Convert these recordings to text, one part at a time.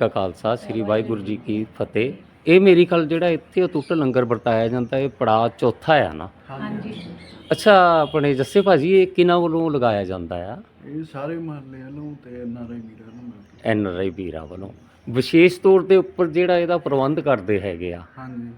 ਕਾ ਖਾਲਸਾ ਸ੍ਰੀ ਵਾਹਿਗੁਰੂ ਜੀ ਕੀ ਫਤਿਹ। ਇਹ ਮੇਰੀ ਖਲ ਜਿਹੜਾ ਇੱਥੇ ਅਟੁੱਟ ਲੰਗਰ ਵਰਤਾਇਆ ਜਾਂਦਾ ਇਹ ਪੜਾਅ ਚੌਥਾ ਆ ਨਾ। ਹਾਂਜੀ। ਅੱਛਾ ਆਪਣੇ ਜੱਸੇ ਭਾਜੀ ਇਹ ਕਿਹਨਾਂ ਵੱਲੋਂ ਲਗਾਇਆ ਜਾਂਦਾ ਆ? ਇਹ ਸਾਰੇ ਮਹੱਲੇ ਵੱਲੋਂ ਤੇ ਐਨਆਰਆਈ ਵੀਰਾਂ ਨੂੰ ਮਿਲ ਕੇ। ਐਨ ਆਰ ਆਈ ਵੀਰਾਂ ਵੱਲੋਂ। ਵਿਸ਼ੇਸ਼ ਤੌਰ ਦੇ ਉੱਪਰ ਜਿਹੜਾ ਇਹਦਾ ਪ੍ਰਬੰਧ ਕਰਦੇ ਹੈਗੇ ਆ। ਹਾਂਜੀ।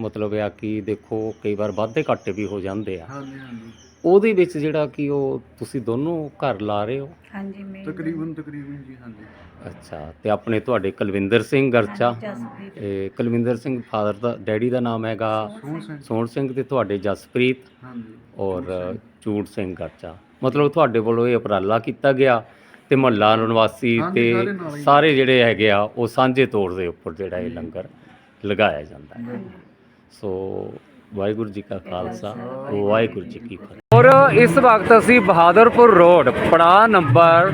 ਮਤਲਬ ਆ ਕਿ ਦੇਖੋ ਕਈ ਵਾਰ ਵਾਧੇ ਘਾਟੇ ਵੀ ਹੋ ਜਾਂਦੇ ਆ। ਹਾਂਜੀ ਹਾਂਜੀ। ਉਹਦੇ ਵਿੱਚ ਜਿਹੜਾ ਕਿ ਉਹ ਤੁਸੀਂ ਦੋਨੋਂ ਘਰ ਲਾ ਰਹੇ ਹੋ? ਹਾਂਜੀ ਮੈਂ ਤਕਰੀਬਨ ਤਕਰੀਬਨ ਜੀ ਹਾਂਜੀ। ਅੱਛਾ ਤੇ ਆਪਣੇ ਤੁਹਾਡੇ ਕੁਲਵਿੰਦਰ ਸਿੰਘ ਗਰਚਾ। ਜਸਪ੍ਰੀਤ। ਇਹ ਕੁਲਵਿੰਦਰ ਸਿੰਘ ਫਾਦਰ ਦਾ ਡੈਡੀ ਦਾ ਨਾਮ ਹੈਗਾ ਸੋਹਣ ਸਿੰਘ। ਸੋਹਣ ਸਿੰਘ ਤੇ ਤੁਹਾਡੇ ਜਸਪ੍ਰੀਤ ਹਾਂਜੀ। ਔਰ ਚੂੜ ਸਿੰਘ ਗਰਚਾ। ਮਤਲਬ ਤੁਹਾਡੇ ਵੱਲੋਂ ਇਹ ਉਪਰਾਲਾ ਕੀਤਾ ਗਿਆ ਤੇ ਮਹੱਲਾ ਨਿਵਾਸੀ ਹਾਂਜੀ, ਤੇ ਸਾਰੇ ਨਾਲ ਹੀ। ਸਾਰੇ ਜਿਹੜੇ ਹੈਗੇ ਆ ਉਹ ਸਾਂਝੇ ਤੌਰ ਦੇ ਉੱਪਰ ਜਿਹੜਾ ਇਹ ਲੰਗਰ ਲਗਾਇਆ ਜਾਂਦਾ ਹੈ। ਸੋ ਵਾਹਿਗੁਰੂ ਜੀ ਕਾ ਖਾਲਸਾ ਵਾਹਿਗੁਰੂ ਜੀ ਕੀ ਫਤਿਹ। ਔਰ ਇਸ ਵਕਤ ਅਸੀਂ ਬਹਾਦਰਪੁਰ ਰੋਡ ਪੜਾ ਨੰਬਰ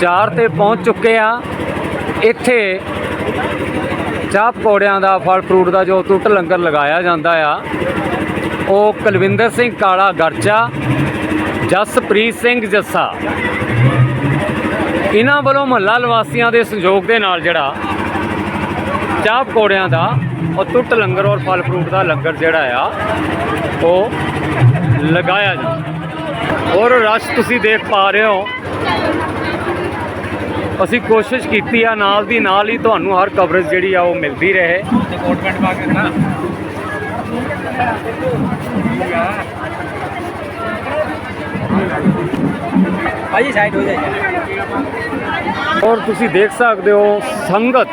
4 ਤੇ ਪਹੁੰਚ ਚੁੱਕੇ ਆ ਇੱਥੇ ਚਾਹ ਪਕੌੜਿਆਂ ਦਾ, ਫਲ ਫਰੂਟ ਦਾ ਜੋ ਟੁੱਟ ਲੰਗਰ ਲਗਾਇਆ ਜਾਂਦਾ ਆ, ਉਹ ਕੁਲਵਿੰਦਰ ਸਿੰਘ ਕਾਲਾ ਗਰਚਾ ਜਸਪ੍ਰੀਤ ਸਿੰਘ ਜੱਸਾ। ਇਹਨਾਂ ਵੱਲੋਂ ਮਹੱਲਾ ਨਿਵਾਸੀਆਂ ਦੇ ਸਹਿਯੋਗ ਦੇ ਨਾਲ ਜਿਹੜਾ ਚਾਹ ਪਕੌੜਿਆਂ ਦਾ, ਉਹ ਟੁੱਟ ਲੰਗਰ ਔਰ ਫਲ ਫਰੂਟ ਦਾ ਲੰਗਰ ਜਿਹੜਾ ਆ, ਉਹ ਲਗਾਇਆ ਜਾਂਦਾ ਔਰ ਰਸ਼ ਤੁਸੀਂ ਦੇਖ ਪਾ ਰਹੇ ਹੋ। ਅਸੀਂ ਕੋਸ਼ਿਸ਼ ਕੀਤੀ ਆ ਨਾਲ ਦੀ ਨਾਲ ਹੀ ਤੁਹਾਨੂੰ ਹਰ ਕਵਰੇਜ ਜਿਹੜੀ ਆ ਉਹ ਮਿਲਦੀ ਰਹੇ। ਕੋਟ ਪੈਂਟ ਪਾ ਕੇ ਨਾ ਭਾਜੀ ਸਾਈਡ ਹੋ ਜਾਏ ਔਰ ਤੁਸੀਂ ਦੇਖ ਸਕਦੇ ਹੋ ਸੰਗਤ।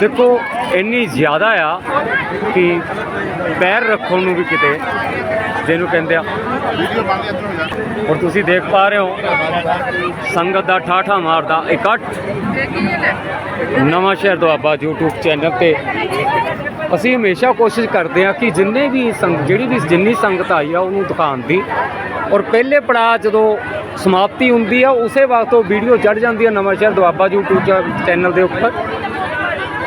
ਦੇਖੋ ਇੰਨੀ ਜ਼ਿਆਦਾ ਆ ਕਿ ਪੈਰ ਰੱਖਣ ਨੂੰ ਵੀ ਕਿਤੇ ਜਿਹਨੂੰ ਕਹਿੰਦੇ ਆ। ਔਰ ਤੁਸੀਂ ਦੇਖ ਪਾ ਰਹੇ ਹੋ, ਸੰਗਤ ਦਾ ਠਾਠਾ ਮਾਰਦਾ ਇਕੱਠ। ਨਵਾਂ ਸ਼ਹਿਰ ਦੁਆਬਾ YouTube ਚੈਨਲ ਤੇ। ਅਸੀਂ ਹਮੇਸ਼ਾ ਕੋਸ਼ਿਸ਼ ਕਰਦੇ ਹਾਂ ਕਿ ਜਿੰਨੇ ਵੀ ਸੰਗ, ਜਿਹੜੀ ਵੀ ਜਿੰਨੀ ਸੰਗਤ ਆਈ ਆ, ਉਹਨੂੰ ਦਿਖਾਉਣ ਦੀ। ਔਰ ਪਹਿਲੇ ਪੜਾਅ ਜਦੋਂ ਸਮਾਪਤੀ ਹੁੰਦੀ ਆ, ਉਸੇ ਵਕਤ ਉਹ ਵੀਡੀਓ ਚੜ ਜਾਂਦੀ ਆ ਨਵਾਂ ਸ਼ਹਿਰ ਦੁਆਬਾ YouTube ਚ- ਚੈਨਲ ਦੇ ਉੱਪਰ।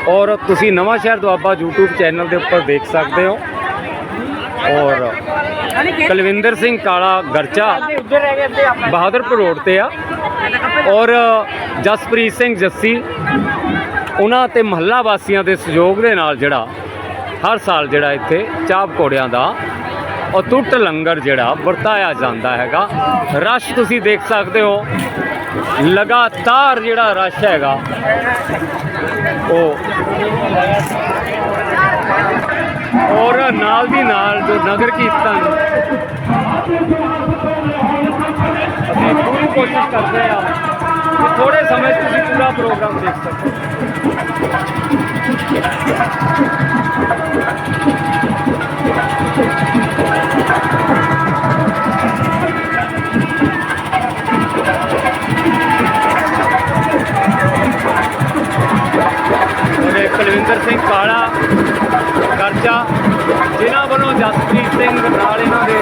ਔਰ ਤੁਸੀਂ ਨਵਾਂ ਸ਼ਹਿਰ ਦੁਆਬਾ YouTube ਚੈਨਲ ਦੇ ਉੱਪਰ ਦੇਖ ਸਕਦੇ ਹੋ। ਔਰ ਕੁਲਵਿੰਦਰ ਸਿੰਘ ਕਾਲਾ ਗਰਚਾ ਬਹਾਦਰਪੁਰ ਰੋਡ ਤੇ ਆ। ਔਰ ਜਸਪ੍ਰੀਤ ਸਿੰਘ ਜੱਸੀ, ਉਹਨਾਂ ਤੇ ਮਹੱਲਾ ਵਾਸੀਆਂ ਦੇ ਸਹਿਯੋਗ ਦੇ ਨਾਲ ਜਿਹੜਾ ਹਰ ਸਾਲ ਜਿਹੜਾ ਇੱਥੇ ਚਾਹ ਪਕੌੜਿਆਂ ਦਾ ਅਤੁੱਟ ਲੰਗਰ ਜਿਹੜਾ ਵਰਤਾਇਆ ਜਾਂਦਾ ਹੈਗਾ। ਰਸ਼ ਤੁਸੀਂ ਦੇਖ ਸਕਦੇ ਹੋ, ਲਗਾਤਾਰ ਜਿਹੜਾ ਰਸ਼ ਹੈਗਾ, ਉਹ ਔਰ ਨਾਲ ਦੀ ਨਾਲ ਜੋ ਨਗਰ ਕੀਰਤਨ ਅਸੀਂ ਪੂਰੀ ਕੋਸ਼ਿਸ਼ ਕਰਦੇ ਆ ਕਿ ਥੋੜੇ ਸਮੇਂ 'ਚ ਤੁਸੀਂ ਪੂਰਾ ਪ੍ਰੋਗਰਾਮ ਦੇਖ ਸਕੋ ਉਹਦੇ ਕੁਲਵਿੰਦਰ ਸਿੰਘ ਕਾਲਾ ਕਰਜਾ ਜਿਨ੍ਹਾਂ ਵੱਲੋਂ ਜਸਪ੍ਰੀਤ ਸਿੰਘ ਨਾਲ ਇਹਨਾਂ ਦੇ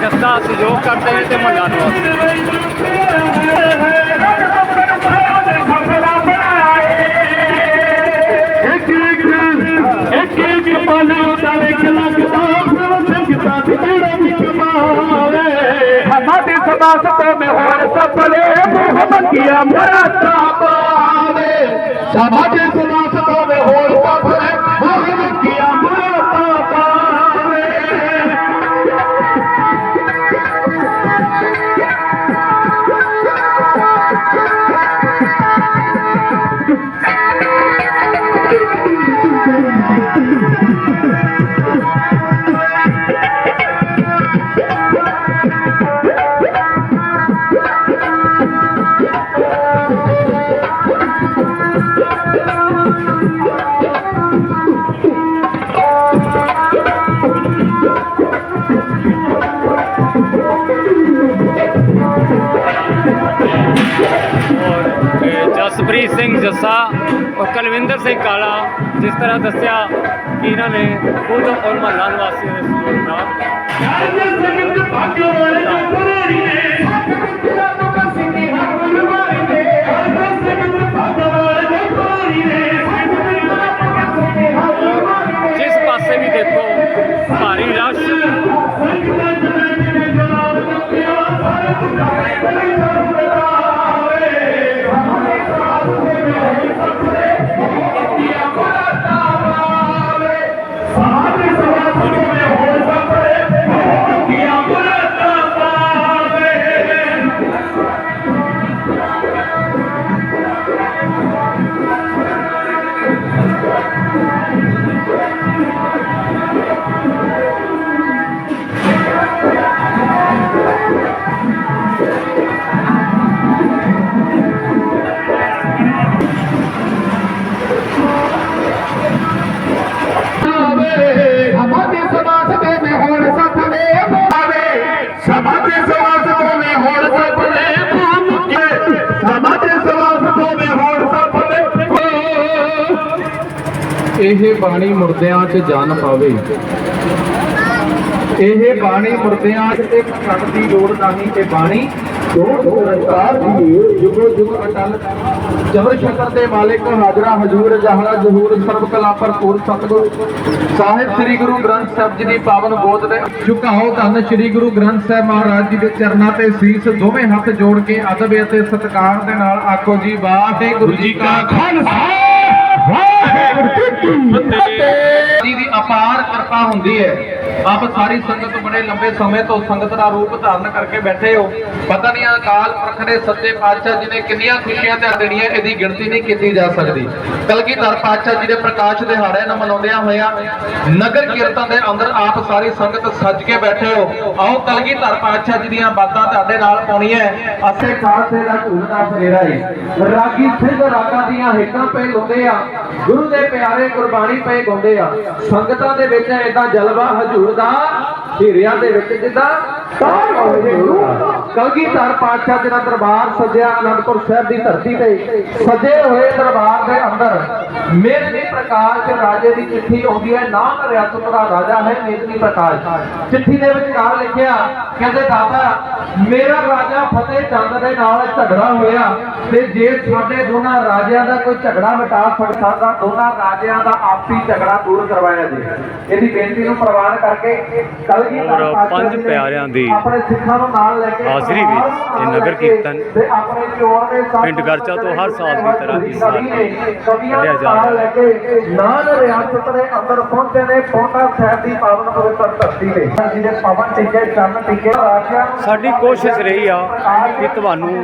ਜੱਸਾ ਸਹਿਯੋਗ ਕਰਦੇ ਨੇ ਤੇ ਮਹੱਲਾ ਨਿਵਾਸੀ ਇੱਕ ਇੱਕ ਇੱਕ ਇੱਕ ਪਲ ਉਤਾਰੇ ਲੱਗਦਾ ਸੰਗਤਾਂ ਦੀ ਜਿਹੜਾ ਵੀ ਹਮਾਰੇ ਸਮਾਸ ਤੋਂ ਮੈਂ ਹੋਰ ਸਫਲੇ ਮੁਹੰਮਦ ਕੀਆ ਮਰਾਤਾ ਪਾਵੇ। ਸਮਾਜੇ ਸਮਾਸ ਤੋਂ ਮੈਂ ਹੋਰ ਸਫਲੇ ਔਰ ਜਸਪ੍ਰੀਤ ਸਿੰਘ ਜੱਸਾ ਔਰ ਕੁਲਵਿੰਦਰ ਸਿੰਘ ਕਾਲਾ ਜਿਸ ਤਰ੍ਹਾਂ ਦੱਸਿਆ ਕਿ ਇਹਨਾਂ ਨੇ ਖੁਦ ਔਰ ਮਹੱਲਾ ਨਿਵਾਸੀਆਂ ਦੇ ਸਹਿਯੋਗ ਨਾਲ ਇਹ ਬਾਣੀ ਮੁਰਦਿਆਂ 'ਚ ਜਾਨ ਪਾਵੇ। ਇਹ ਬਾਣੀ ਮੁਰਦਿਆਂ 'ਚ ਤੇ ਪਛੜ ਦੀ ਲੋੜ ਨਹੀਂ ਇਹ ਬਾਣੀ ਦੋ ਰਸਾਰ ਦੀ ਜੁਗੋ ਜੁਗ ਅਟਲ। ਜਬਰ ਸ਼ਕਰ ਦੇ ਮਾਲਿਕ ਹਾਜ਼ਰਾ ਹਜੂਰ ਜਹਰਾ ਜ਼ਹੂਰ ਸਰਬ ਕਲਾ ਭਰਪੂਰ ਸਤਿਗੁਰ। ਸਾਹਿਬ ਸ੍ਰੀ ਗੁਰੂ ਗ੍ਰੰਥ ਸਾਹਿਬ ਜੀ ਦੀ ਪਾਵਨ ਗੋਦ ਦੇ ਝੁਕਾਓ ਧੰਨ ਸ੍ਰੀ ਗੁਰੂ ਗ੍ਰੰਥ ਸਾਹਿਬ ਮਹਾਰਾਜ ਜੀ ਦੇ ਚਰਨਾਂ ਤੇ ਸੀਸ ਦੋਵੇਂ ਹੱਥ ਜੋੜ ਕੇ ਅਦਬ ਅਤੇ ਸਤਿਕਾਰ ਦੇ ਨਾਲ ਆਖੋ ਜੀ, ਵਾਹਿਗੁਰੂ ਜੀ ਕਾ ਖਾਲਸਾ। ਦੀ ਅਪਾਰ ਕਿਰਪਾ ਹੁੰਦੀ ਹੈ। ਆਪ ਸਾਰੀ ਸੰਗਤ ਬੜੇ ਲੰਬੇ ਸਮੇਂ ਤੋਂ ਸੰਗਤ ਦਾ ਰੂਪ ਧਾਰਨ ਕਰਕੇ ਬੈਠੇ ਹੋ। ਪਤਾ ਨਹੀਂ ਅਕਾਲ ਪੁਰਖ ਨੇ ਸੱਚੇ ਪਾਤਸ਼ਾਹ ਜੀ ਨੇ ਕਿੰਨੀਆਂ ਖੁਸ਼ੀਆਂ ਤੇ ਦੇਣੀਆਂ ਇਹਦੀ ਗਿਣਤੀ ਨਹੀਂ ਕੀਤੀ ਜਾ ਸਕਦੀ। ਕਲਗੀਧਰ ਪਾਤਸ਼ਾਹ ਜੀ ਦੇ ਪ੍ਰਕਾਸ਼ ਦਿਹਾੜੇ ਨੂੰ ਮਨਾਉਂਦਿਆਂ ਹੋਇਆਂ ਨਗਰ ਕੀਰਤਨ ਦੇ ਅੰਦਰ ਆਪ ਸਾਰੀ ਸੰਗਤ ਸੱਜ ਕੇ ਬੈਠੇ ਹੋ। ਆਓ ਕਲਗੀਧਰ ਪਾਤਸ਼ਾਹ ਜੀ ਦੀਆਂ ਬਾਤਾਂ ਤੁਹਾਡੇ ਨਾਲ ਪਾਉਣੀਆਂ ਅਸੇ ਖਾਲਸੇ ਦਾ ਝੂਲਦਾ ਫੇਰਾ ਹੈ ਰਾਗੀ ਸਿੰਘ ਰਾਗਾਂ ਦੀਆਂ ਹੇਕਾਂ ਪਏ ਲਾਉਂਦੇ ਆ। ਗੁਰੂ ਦੇ ਪਿਆਰੇ ਗੁਰਬਾਣੀ ਪਏ ਗਾਉਂਦੇ ਆ। ਸੰਗਤਾਂ ਦੇ ਵਿੱਚ ਏਦਾਂ ਜਲਵਾ ਹਜੂਰ ਦਾ ਹੀਰਿਆਂ ਦੇ ਵਿੱਚ ਜਿੱਦਾਂ ਤਾਰ ਹੋਵੇ ਕਲਗੀਧਰ ਪਾਤਸ਼ਾਹ ਜੀ ਦਾ ਦਰਬਾਰ ਸਜਿਆ ਅਨੰਦਪੁਰ ਸਾਹਿਬ ਦੀ ਧਰਤੀ ਤੇ ਸਜੇ ਹੋਏ ਦਰਬਾਰ ਦੇ ਅੰਦਰ ਮੇਦਨੀ ਪ੍ਰਕਾਸ਼ ਰਾਜੇ ਦੀ ਚਿੱਠੀ ਆਉਂਦੀ ਹੈ ਨਾਮ ਰਿਆਸਤ ਦਾ ਰਾਜਾ ਹੈ ਮੇਦਨੀ ਪ੍ਰਕਾਸ਼। ਚਿੱਠੀ ਦੇ ਵਿੱਚ ਨਾਲ ਲਿਖਿਆ ਕਹਿੰਦੇ ਦਾਦਾ ਮੇਰਾ ਰਾਜਾ ਫਤਿਹ ਚੰਦ ਦੇ ਨਾਲ ਝਗੜਾ ਹੋਇਆ ਤੇ ਜੇ ਸਾਡੇ ਦੋਨਾਂ ਰਾਜਿਆਂ ਦਾ ਕੋਈ ਝਗੜਾ ਮਿਟਾ ਸਕਦਾ ਤਾਂ ਦੋਨਾਂ ਰਾਜਿਆਂ ਦਾ ਆਪਸੀ ਝਗੜਾ ਦੂਰ ਕਰਵਾਇਆ ਜੇ। ਇਹਦੀ ਬੇਨਤੀ ਨੂੰ ਪ੍ਰਵਾਨ ਕਰਕੇ ਕਲਗੀਧਰ ਪਾਤਸ਼ਾਹ ਪੰਜ ਪਿਆਰਿਆਂ ਦੀ ਆਪਣੇ ਸਿੱਖਾਂ ਨੂੰ ਨਾਲ ਲੈ ਕੇ ਹਾਜ਼ਰੀ ਵਿੱਚ ਇਹ ਨਗਰ ਕੀਰਤਨ ਪਿੰਡ ਗਰਚਾ ਤੋਂ ਹਰ ਸਾਲ ਦੀ ਤਰ੍ਹਾਂ ਇਸ ਸਾਲ ਵੀ ਕਵੀਆਂ ਕੱਢਿਆ ਜਾ ਨਾਲ ਰਿਹਾ ਲੈ ਕੇ ਨਾਨ ਰਿਆਸਤ ਦੇ ਅੰਦਰ ਪਹੁੰਚੇ ਨੇ ਪੋਟਾ ਸਾਹਿਬ ਦੀ ਪਾਵਨ ਪਵਿੱਤਰ ਧਰਤੀ ਤੇ। ਜੀ ਦੇ ਪਵਨ ਟਿਕੇ ਚੰਨ ਟਿਕੇ ਰਾਜਿਆਂ ਨੂੰ ਸਾਡੀ ਕੋਸ਼ਿਸ਼ ਰਹੀ ਆ ਕਿ ਤੁਹਾਨੂੰ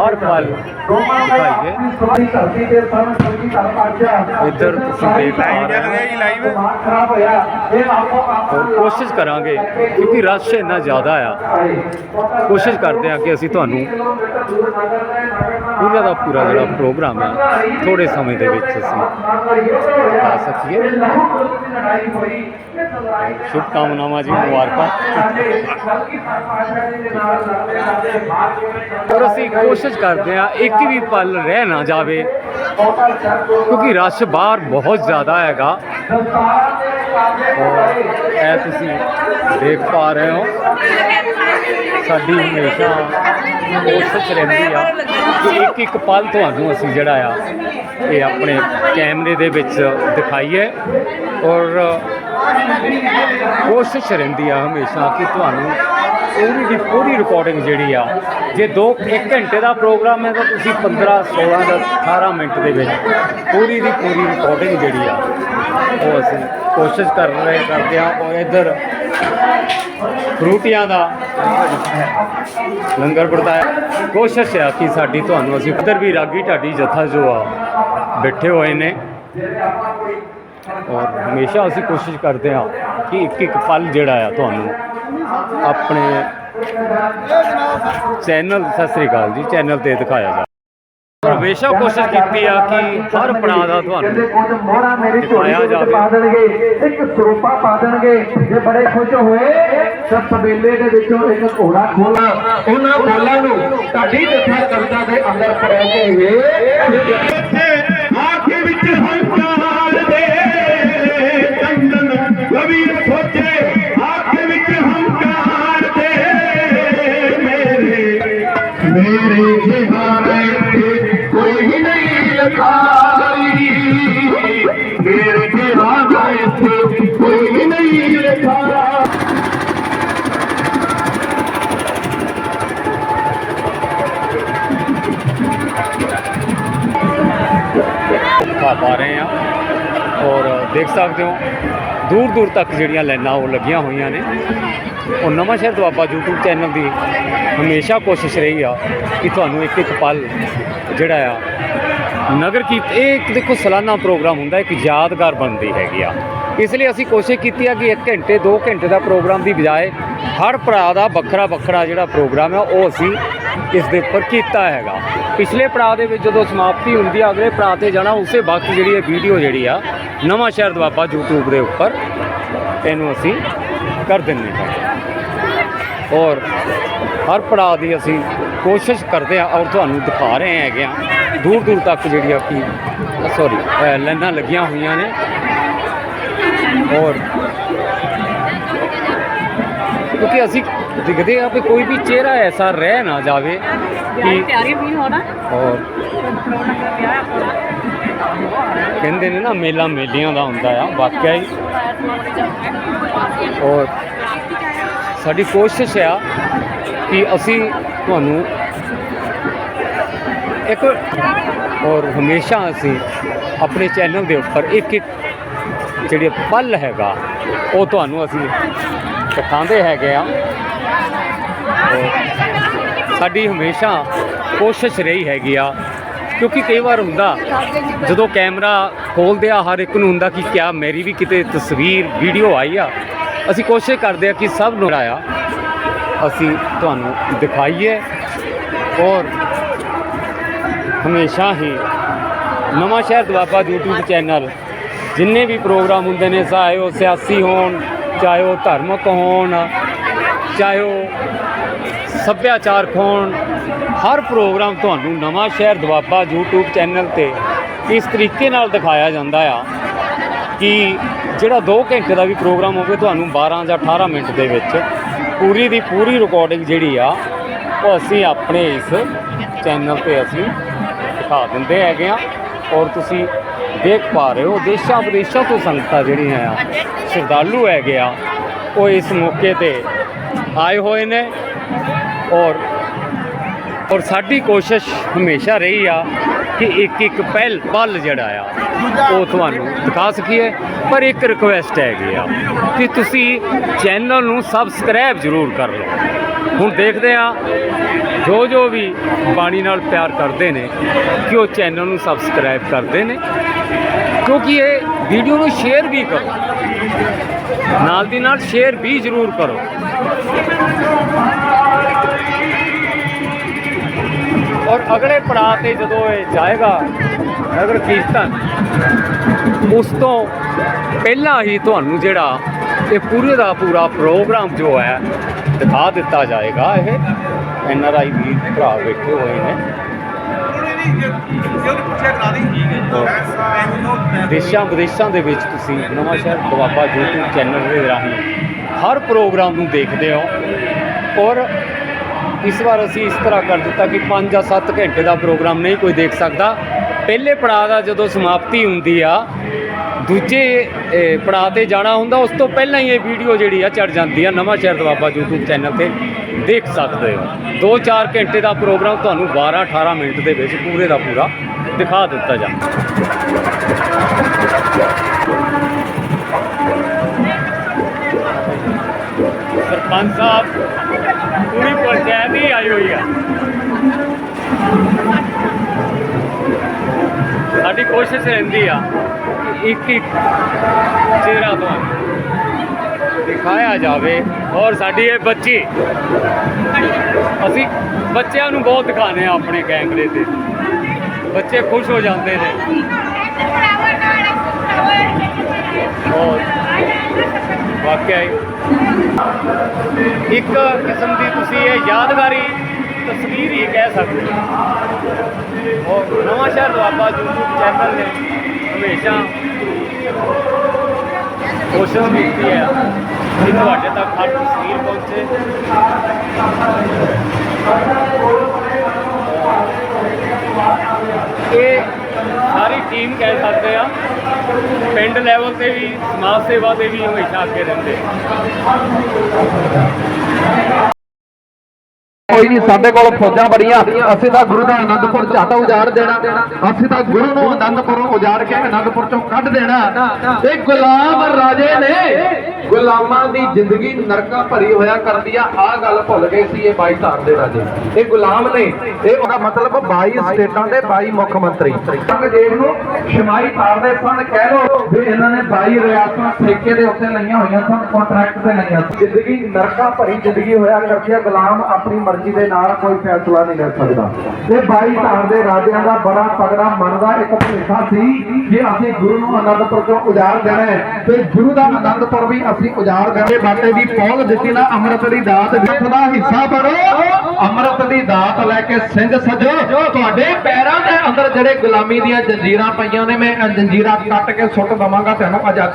ਹਰ ਪਲ ਦਿਖਾਈਏ। ਧਰਤੀ ਤੇ ਸਨ ਸੰਗੀ ਧਰ ਪਾਚਾ ਇੱਧਰ ਤੁਸੀਂ ਦੇਖ ਪਾ ਰਹੇ ਹੋ। ਦਿਮਾਗ ਖਰਾਬ ਹੋਇਆ। ਇਹ ਆਪੋ ਕੋਸ਼ਿਸ਼ ਕਰਾਂਗੇ ਕਿਉਂਕਿ ਰਸ਼ ਇੰਨਾ ਜ਼ਿਆਦਾ ਆ। ਕੋਸ਼ਿਸ਼ ਕਰਦੇ ਆ ਕਿ ਅਸੀਂ ਤੁਹਾਨੂੰ ਪੂਰਾ ਦਾ ਪੂਰਾ ਜਿਹੜਾ ਪ੍ਰੋਗਰਾਮ ਹੈ ਥੋੜੇ ਸਮੇਂ ਦੇ ਵਿੱਚ ਅਸੀਂ ਆ ਸਕੀਏ। ਸ਼ੁਭ ਕਾਮਨਾਵਾਂ ਜੀ ਮੁਬਾਰਕਾਂ। ਔਰ ਅਸੀਂ ਕੋਸ਼ਿਸ਼ ਕਰਦੇ ਆ ਇੱਕ ਵੀ ਪਲ ਰਹਿ ਨਾ ਜਾਵੇ ਕਿਉਂਕਿ ਰਸ਼ ਬਾਹਰ ਬਹੁਤ ਜ਼ਿਆਦਾ ਹੈਗਾ। ਇਹ ਤੁਸੀਂ ਦੇਖ ਪਾ ਰਹੇ ਹੋ। ਸਾਡੀ ਹਮੇਸ਼ਾ ਕੋਸ਼ਿਸ਼ ਰਹਿੰਦੀ ਆ। ਕਿ ਇੱਕ ਇੱਕ ਪਲ ਤੁਹਾਨੂੰ ਅਸੀਂ ਜਿਹੜਾ ਆ, ਇਹ ਆਪਣੇ ਕੈਮਰੇ ਦੇ ਵਿੱਚ ਦਿਖਾਈਏ। ਔਰ ਕੋਸ਼ਿਸ਼ ਰਹਿੰਦੀ ਆ ਹਮੇਸ਼ਾ ਕਿ ਤੁਹਾਨੂੰ ਪੂਰੀ ਦੀ ਪੂਰੀ ਰਿਕਾਰਡਿੰਗ ਜਿਹੜੀ ਆ, ਜੇ 2 1 ਘੰਟੇ ਦਾ ਪ੍ਰੋਗਰਾਮ ਹੈ ਤਾਂ ਤੁਸੀਂ 15 16 ਦਾ 18 ਮਿੰਟ ਦੇ ਵਿੱਚ ਪੂਰੀ ਦੀ ਪੂਰੀ ਰਿਕਾਰਡਿੰਗ ਜਿਹੜੀ ਆ, ਉਹ ਅਸੀਂ ਕੋਸ਼ਿਸ਼ ਕਰ ਰਹੇ ਕਰਦੇ ਆ ਔਰ ਇੱਧਰ ਫਰੂਟੀਆਂ ਦਾ ਲੰਗਰ ਵਰਤਾਇਆ। ਕੋਸ਼ਿਸ਼ ਆ ਕਿ ਸਾਡੀ ਤੁਹਾਨੂੰ ਅਸੀਂ ਇੱਧਰ ਵੀ ਰਾਗੀ ਢਾਡੀ ਜਥਾ ਜੋ ਆ ਬੈਠੇ ਹੋਏ ਨੇ। ਔਰ ਹਮੇਸ਼ਾ ਅਸੀਂ ਕੋਸ਼ਿਸ਼ ਕਰਦੇ ਹਾਂ ਕਿ ਇੱਕ ਇੱਕ ਪਲ ਜਿਹੜਾ ਆ ਤੁਹਾਨੂੰ ਆਪਣੇ ਚੈਨਲ, ਸਤਿ ਸ੍ਰੀ ਅਕਾਲ ਜੀ, ਚੈਨਲ ਤੇ ਦਿਖਾਇਆ ਜਾ ਹਮੇਸ਼ਾ ਕੋਸ਼ਿਸ਼ ਕੀਤੀ ਆ ਕਿ ਹਰ ਪੜਾਅ ਦਾ ਤੁਹਾਨੂੰ ਕੁਝ ਮੋਹਰਾ ਮੇਰੀ ਝੋਲੀ ਵਿੱਚ। ਪਾ ਦੇਣਗੇ ਇੱਕ ਸਰੂਪਾ ਪਾ ਦੇਣਗੇ। ਜੇ ਬੜੇ ਖੁਸ਼ ਹੋਏ ਤਾਂ ਸਬੇਲੇ ਦੇ ਵਿੱਚੋਂ ਇੱਕ ਘੋੜਾ ਖੋਲਾ। ਉਹਨਾਂ ਬੋਲਾਂ ਨੂੰ ਢਾਡੀ ਜੱਥਾ ਕਵਿਤਾ ਦੇ ਅੰਦਰ ਪਰੋ ਕੇ ਵੇ ਆਖੇ ਵਿੱਚ ਹੰਕਾਰ ਦੇ ਚੰਦਨ ਕਵੀ ਸੋਚੇ ਕੋਈ ਨਹੀਂ ਲਖਾਈ ਦਿਖਾ ਪਾ ਰਹੇ ਆ ਔਰ ਦੇਖ ਸਕਦੇ ਹੋ, ਦੂਰ ਦੂਰ ਤੱਕ ਜਿਹੜੀਆਂ ਲਾਈਨਾਂ ਉਹ ਲੱਗੀਆਂ ਹੋਈਆਂ ਨੇ। ਉਹ ਨਵਾਂ ਸ਼ਹਿਰ ਦੁਆਬਾ YouTube ਚੈਨਲ ਦੀ ਹਮੇਸ਼ਾ ਕੋਸ਼ਿਸ਼ ਰਹੀ ਆ ਕਿ ਤੁਹਾਨੂੰ ਇੱਕ ਇੱਕ ਪਲ ਜਿਹੜਾ ਆ, ਨਗਰ ਕੀ ਇਹ ਇੱਕ ਦੇਖੋ, ਸਾਲਾਨਾ ਪ੍ਰੋਗਰਾਮ ਹੁੰਦਾ, ਇੱਕ ਯਾਦਗਾਰ ਬਣਦੀ ਹੈਗੀ ਆ। ਇਸ ਲਈ ਅਸੀਂ ਕੋਸ਼ਿਸ਼ ਕੀਤੀ ਆ ਕਿ 1 ਘੰਟੇ 2 ਘੰਟੇ ਦਾ ਪ੍ਰੋਗਰਾਮ ਦੀ ਬਜਾਏ ਹਰ ਭਰਾ ਦਾ ਵੱਖਰਾ ਵੱਖਰਾ ਜਿਹੜਾ ਪ੍ਰੋਗਰਾਮ ਹੈ ਉਹ ਅਸੀਂ ਇਸ ਦੇ ਉੱਪਰ ਕੀਤਾ ਹੈਗਾ। ਪਿਛਲੇ ਪੜਾਅ ਦੇ ਵਿੱਚ ਜਦੋਂ ਸਮਾਪਤੀ ਹੁੰਦੀ ਆ, ਅਗਲੇ ਪੜਾਅ ਤੇ ਜਾਣਾ, ਉਸੇ ਵਕਤ ਜਿਹੜੀ ਇਹ ਵੀਡੀਓ ਜਿਹੜੀ ਆ, ਨਵਾਂ ਸ਼ਹਿਰ ਦੁਆਬਾ YouTube ਦੇ ਉੱਪਰ, ਇਹਨੂੰ ਅਸੀਂ ਕਰ ਦਿੰਦੇ ਹਾਂ। ਔਰ ਹਰ ਪੜਾਅ ਦੀ ਅਸੀਂ ਕੋਸ਼ਿਸ਼ ਕਰਦੇ ਆ ਔਰ ਤੁਹਾਨੂੰ ਦਿਖਾ ਰਹੇ ਹੈਗੇ ਆ ਦੂਰ ਦੂਰ ਤੱਕ ਜਿਹੜੀ ਆ ਕਿ ਸੌਰੀ ਲਾਈਨਾਂ ਲੱਗੀਆਂ ਹੋਈਆਂ ਨੇ। ਔਰ ਕਿਉਂਕਿ ਅਸੀਂ ਦਿਖਦੇ ਆ ਕਿ ਕੋਈ ਵੀ ਚਿਹਰਾ ਐਸਾ ਰਹਿ ਨਾ ਜਾਵੇ ਕਿ ਪਿਆਰੀ ਵੀ ਹੋਣਾ। ਔਰ ਕਹਿੰਦੇ ਨੇ ਨਾ ਮੇਲਾ ਮੇਲਿਆਂ ਦਾ ਹੁੰਦਾ ਆ ਵਾਕਿਆ ਹੀ। ਔਰ ਸਾਡੀ ਕੋਸ਼ਿਸ਼ ਆ ਕਿ ਅਸੀਂ ਤੁਹਾਨੂੰ ਇੱਕ ਔਰ ਹਮੇਸ਼ਾ ਅਸੀਂ ਆਪਣੇ ਚੈਨਲ ਦੇ ਉੱਪਰ ਇੱਕ ਇੱਕ ਜਿਹੜੇ ਪਲ ਹੈਗਾ, ਉਹ ਤੁਹਾਨੂੰ ਅਸੀਂ ਦਿਖਾਉਂਦੇ ਹੈਗੇ ਆ। ਸਾਡੀ ਹਮੇਸ਼ਾ ਕੋਸ਼ਿਸ਼ ਰਹੀ ਹੈਗੀ ਆ, ਕਿਉਂਕਿ ਕਈ ਵਾਰ ਹੁੰਦਾ, ਜਦੋਂ ਕੈਮਰਾ ਖੋਲਦੇ ਆ, ਹਰ ਇੱਕ ਨੂੰ ਹੁੰਦਾ ਕਿ ਕਿਆ ਮੇਰੀ ਵੀ ਕਿਤੇ ਤਸਵੀਰ, ਵੀਡੀਓ ਆਈ ਆ। ਅਸੀਂ ਕੋਸ਼ਿਸ਼ ਕਰਦੇ ਆ ਕਿ ਸਭ ਨੂੰ ਆਇਆ। ਅਸੀਂ ਤੁਹਾਨੂੰ ਦਿਖਾਈਏ ਔਰ ਹਮੇਸ਼ਾ ਹੀ ਨਵਾਂ ਸ਼ਹਿਰ ਦੁਆਬਾ YouTube ਚੈਨਲ ਜਿੰਨੇ ਵੀ ਪ੍ਰੋਗਰਾਮ ਹੁੰਦੇ ਨੇ, ਚਾਹੇ ਉਹ ਸਿਆਸੀ ਹੋਣ, ਚਾਹੇ ਉਹ ਧਾਰਮਿਕ ਹੋਣ, ਚਾਹੇ ਉਹ ਸੱਭਿਆਚਾਰਕ ਹੋਣ, ਹਰ ਪ੍ਰੋਗਰਾਮ ਤੁਹਾਨੂੰ ਨਵਾਂ ਸ਼ਹਿਰ ਦੁਆਬਾ YouTube ਚੈਨਲ ਤੇ ਇਸ ਤਰੀਕੇ ਨਾਲ ਦਿਖਾਇਆ ਜਾਂਦਾ ਆ ਕਿ ਜਿਹੜਾ 2 ਘੰਟੇ ਦਾ ਵੀ ਪ੍ਰੋਗਰਾਮ ਹੋਵੇ ਤੁਹਾਨੂੰ 12 ਜਾਂ 18 ਮਿੰਟ ਦੇ ਵਿੱਚ ਪੂਰੀ ਦੀ ਪੂਰੀ ਰਿਕਾਰਡਿੰਗ ਜਿਹੜੀ ਆ, ਉਹ ਅਸੀਂ ਆਪਣੇ ਇਸ ਚੈਨਲ ਤੇ ਅਸੀਂ ਦਿਖਾ ਦਿੰਦੇ ਹੈਗੇ ਆ। ਔਰ ਤੁਸੀਂ ਦੇਖ ਪਾ ਰਹੇ ਹੋ, ਦੇਸ਼ਾਂ ਵਿਦੇਸ਼ਾਂ ਤੋਂ ਸੰਗਤਾਂ ਜਿਹੜੀਆਂ ਆ, ਸ਼ਰਧਾਲੂ ਹੈਗੇ ਆ, ਉਹ ਇਸ ਮੌਕੇ ਤੇ ਆਏ ਹੋਏ ਨੇ ਔਰ ਔਰ ਸਾਡੀ ਕੋਸ਼ਿਸ਼ ਹਮੇਸ਼ਾ ਰਹੀ ਆ ਕਿ ਇੱਕ ਇੱਕ ਪਹਿਲ ਪਲ ਜਿਹੜਾ ਆ, ਉਹ ਤੁਹਾਨੂੰ ਦਿਖਾ ਸਕੀਏ। ਪਰ ਇੱਕ ਰਿਕੁਐਸਟ ਹੈਗੀ ਆ ਕਿ ਤੁਸੀਂ ਚੈਨਲ ਨੂੰ ਸਬਸਕ੍ਰਾਈਬ ਜ਼ਰੂਰ ਕਰ ਲਓ। ਹੁਣ ਦੇਖਦੇ ਆ ਜੋ ਜੋ ਵੀ ਬਾਣੀ ਨਾਲ ਪਿਆਰ ਕਰਦੇ ਨੇ ਕਿ ਉਹ ਚੈਨਲ ਨੂੰ ਸਬਸਕ੍ਰਾਈਬ ਕਰਦੇ ਨੇ। ਕਿਉਂਕਿ ਇਹ ਵੀਡੀਓ ਨੂੰ ਸ਼ੇਅਰ ਵੀ ਕਰੋ। ਨਾਲ ਦੀ ਨਾਲ ਸ਼ੇਅਰ ਵੀ ਜ਼ਰੂਰ ਕਰੋ। ਔਰ ਅਗਲੇ ਪੜਾਅ ਤੇ ਜਦੋਂ ਇਹ ਜਾਏਗਾ ਨਗਰ ਕੀਰਤਨ, ਉਸ ਤੋਂ ਪਹਿਲਾਂ ਹੀ ਤੁਹਾਨੂੰ ਜਿਹੜਾ ਇਹ ਪੂਰੇ ਦਾ ਪੂਰਾ ਪ੍ਰੋਗਰਾਮ ਜੋ ਹੈ ਦਿਖਾ ਦਿੱਤਾ ਜਾਏਗਾ ਇਹ ਐਨ ਆਰ ਆਈ ਵੀ ਭਰਾ ਬੈਠੇ ਹੋਏ ਨੇ। ਦੇਸ਼ਾਂ ਵਿਦੇਸ਼ਾਂ ਦੇ ਵਿੱਚ ਤੁਸੀਂ ਨਵਾਂ ਸ਼ਹਿਰ ਦੁਆਬਾ YouTube ਚੈਨਲ ਦੇ ਰਾਹੀਂ ਹਰ ਪ੍ਰੋਗਰਾਮ ਨੂੰ ਦੇਖਦੇ ਹੋ। ਔਰ ਇਸ ਵਾਰ ਅਸੀਂ ਇਸ ਤਰ੍ਹਾਂ ਕਰ ਦਿੱਤਾ ਕਿ 5 ਜਾਂ 7 ਘੰਟੇ ਦਾ ਪ੍ਰੋਗਰਾਮ ਨਹੀਂ ਕੋਈ ਦੇਖ ਸਕਦਾ। ਪਹਿਲੇ ਪੜਾਅ ਦਾ ਜਦੋਂ ਸਮਾਪਤੀ ਹੁੰਦੀ ਆ ਦੂਜੇ ਪੜਾਅ ਤੇ ਜਾਣਾ ਹੁੰਦਾ, ਉਸ ਤੋਂ ਪਹਿਲਾਂ ਹੀ ਇਹ ਵੀਡੀਓ ਜਿਹੜੀ ਆ ਚੜ ਜਾਂਦੀ ਆ। ਨਵਾਂ ਸ਼ਹਿਰ ਦੁਆਬਾ YouTube ਚੈਨਲ ਤੇ ਦੇਖ ਸਕਦੇ ਹੋ। 2-4 ਘੰਟੇ ਦਾ ਪ੍ਰੋਗਰਾਮ ਤੁਹਾਨੂੰ 12-18 ਮਿੰਟ ਦੇ ਵਿੱਚ ਪੂਰੇ ਦਾ ਪੂਰਾ ਦਿਖਾ ਦਿੱਤਾ ਜਾਂਦਾ। ਸਰਪੰਚ ਸਾਹਿਬ, ਪੂਰੀ ਪੰਚਾਇਤ ਹੀ ਆਈ ਹੋਈ ਆ। ਸਾਡੀ ਕੋਸ਼ਿਸ਼ ਰਹਿੰਦੀ ਆ। ਇੱਕ ਇੱਕ ਚਿਹਰਾ ਤੁਹਾਨੂੰ ਦਿਖਾਇਆ ਜਾਵੇ ਔਰ ਸਾਡੀ ਇਹ ਬੱਚੀ, ਅਸੀਂ ਬੱਚਿਆਂ ਨੂੰ ਬਹੁਤ ਦਿਖਾਉਂਦੇ ਆ ਆਪਣੇ ਕੈਮਰੇ ਤੇ। ਬੱਚੇ ਖੁਸ਼ ਹੋ ਜਾਂਦੇ ਨੇ। ਔਰ ਵਾਕਿਆ ਹੀ। ਇੱਕ ਕਿਸਮ ਦੀ ਤੁਸੀਂ ਇਹ ਯਾਦਗਾਰੀ ਤਸਵੀਰ ਹੀ ਕਹਿ ਸਕਦੇ ਹੋ। ਔਰ ਨਵਾਂ ਸ਼ਹਿਰ ਦੁਆਬਾ YouTube ਚੈਨਲ ਨੇ ਹਮੇਸ਼ਾ ਕੋਸ਼ਿਸ਼ ਕੀਤੀ ਹੈ ਕਿ ਤੁਹਾਡੇ ਤੱਕ ਹਰ ਤਸਵੀਰ ਪਹੁੰਚੇ। ਇਹ ਸਾਰੀ ਟੀਮ ਕਹਿ ਸਕਦੇ ਆ ਪਿੰਡ ਲੈਵਲ ਤੇ ਵੀ, ਸਮਾਜ ਸੇਵਾ ਦੇ ਵੀ ਹਮੇਸ਼ਾ ਅੱਗੇ ਰਹਿੰਦੇ। ਕੋਈ ਨਹੀਂ ਸਾਡੇ ਕੋਲ ਫੌਜਾਂ ਬੜੀਆਂ। ਅਸੀਂ ਤਾਂ ਗੁਰੂ ਦਾ ਆਨੰਦਪੁਰ ਝਾਟਾ ਉਜਾੜ ਦੇਣਾ। ਅਸੀਂ ਤਾਂ ਗੁਰੂ ਨੂੰ ਆਨੰਦਪੁਰੋਂ ਉਜਾੜ ਕੇ ਆਨੰਦਪੁਰ ਚੋਂ ਕੱਢ ਦੇਣਾ। ਇਹ ਗੁਲਾਮ ਰਾਜੇ ਨੇ ਗੁਲਾਮਾਂ ਦੀ ਜ਼ਿੰਦਗੀ ਨਰਕਾਂ ਭਰੀ ਹੋਇਆ ਕਰਦੀ ਆ। ਆਹ ਗੱਲ ਭੁੱਲ ਗਏ ਸੀ ਇਹ 22 ਧਾਰ ਦੇ ਰਾਜੇ। ਇਹ ਗੁਲਾਮ ਨੇ। ਇਹ ਉਹਦਾ ਮਤਲਬ 22 ਸਟੇਟਾਂ ਦੇ 22 ਮੁੱਖ ਮੰਤਰੀ। ਅੰਗਰੇਜ਼ ਨੂੰ ਸ਼ਮਾਈ ਤਾਰਦੇ ਸਨ ਕਹਿ ਲੋ ਵੀ ਇਹਨਾਂ ਨੇ 22 ਰਿਆਸਤਾਂ ਠੇਕੇ ਦੇ ਉੱਤੇ ਲਈਆਂ ਹੋਈਆਂ ਸਨ ਕੰਟਰੈਕਟ ਤੇ ਲਈਆਂ ਜ਼ਿੰਦਗੀ ਨਰਕਾਂ ਭਰੀ ਜ਼ਿੰਦਗੀ ਹੋਇਆ ਕਰਦੀ ਆ। ਗੁਲਾਮ ਆਪਣੀ ਮਰਜ਼ੀ ਦੇ ਨਾਲ ਕੋਈ ਫੈਸਲਾ ਨਹੀਂ ਲੈ ਸਕਦਾ। ਤੇ 22 ਧਾਰ ਦੇ ਰਾਜਿਆਂ ਦਾ ਬੜਾ ਤਗੜਾ ਮਨ ਦਾ ਇੱਕ ਭੇਖਾ ਸੀ ਕਿ ਅਸੀਂ ਗੁਰੂ ਨੂੰ ਆਨੰਦਪੁਰ ਤੋਂ ਉਜਾੜ ਦੇਣਾ ਹੈ। ਤੇ ਗੁਰੂ ਦਾ ਆਨੰਦਪੁਰ ਵੀ ਅਸੀਂ ਉਜਾੜ ਦੇਣਾ ਬਾਟੇ ਦੀ ਪੌਲ ਦਿੱਤੀ ਨਾ ਅੰਮ੍ਰਿਤ ਦੀ ਦਾਤ ਜਿੱਥ ਦਾ ਹਿੱਸਾ ਬਣੋ। ਅੰਮ੍ਰਿਤ ਦੀ ਦਾਤ ਲੈ ਕੇ ਸਿੰਘ ਸਜੋ। ਤੁਹਾਡੇ ਪੈਰਾਂ ਦੇ ਅੰਦਰ ਜਿਹੜੇ ਗੁਲਾਮੀ ਦੀਆਂ ਜੰਜੀਰਾਂ ਪਈਆਂ ਨੇ, ਮੈਂ ਜੰਜੀਰਾਂ ਕੱਟ ਕੇ ਸੁੱਟ ਦਵਾਂਗਾ। ਤੁਹਾਨੂੰ ਆਜ਼ਾਦੀ